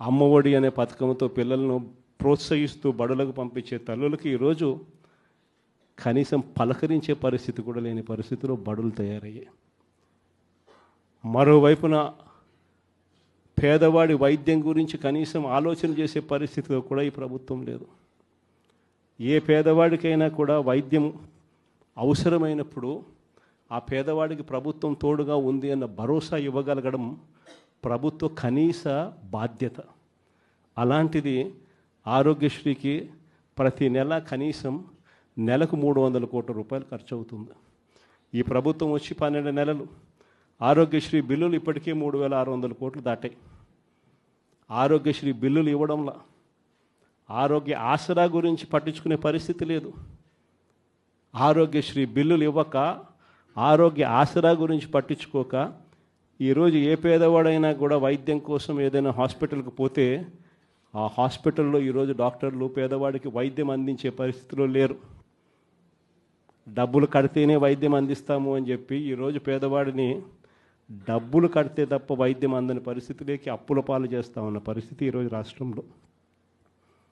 అమ్మఒడి అనే పథకంతో పిల్లలను ప్రోత్సహిస్తూ బడులకు పంపించే తల్లులకి ఈరోజు కనీసం పలకరించే పరిస్థితి కూడా లేని పరిస్థితిలో బడులు తయారయ్యాయి. మరోవైపున పేదవాడి వైద్యం గురించి కనీసం ఆలోచన చేసే పరిస్థితిలో కూడా ఈ ప్రభుత్వం లేదు. ఏ పేదవాడికైనా కూడా వైద్యం అవసరమైనప్పుడు ఆ పేదవాడికి ప్రభుత్వం తోడుగా ఉంది అన్న భరోసా ఇవ్వగలగడం ప్రభుత్వ కనీస బాధ్యత. అలాంటిది ఆరోగ్యశ్రీకి ప్రతి నెల కనీసం నెలకు మూడు వందల కోట్ల రూపాయలు ఖర్చు అవుతుంది ఈ ప్రభుత్వం వచ్చి పన్నెండు నెలలు. ఆరోగ్యశ్రీ బిల్లులు ఇప్పటికే మూడు వేల ఆరు వందల కోట్లు దాటాయి. ఆరోగ్యశ్రీ బిల్లులు ఇవ్వడంలా ఆరోగ్య ఆసరా గురించి పట్టించుకునే పరిస్థితి లేదు. ఆరోగ్యశ్రీ బిల్లులు ఇవ్వక ఆరోగ్య ఆసరా గురించి పట్టించుకోక ఈరోజు ఏ పేదవాడైనా కూడా వైద్యం కోసం ఏదైనా హాస్పిటల్కి పోతే ఆ హాస్పిటల్లో ఈరోజు డాక్టర్లు పేదవాడికి వైద్యం అందించే పరిస్థితిలో లేరు. డబ్బులు కడితేనే వైద్యం అందిస్తాము అని చెప్పి ఈరోజు పేదవాడిని డబ్బులు కడితే తప్ప వైద్యం అందని పరిస్థితిలోకి అప్పుల పాలు చేస్తా ఉన్న పరిస్థితి ఈరోజు రాష్ట్రంలో.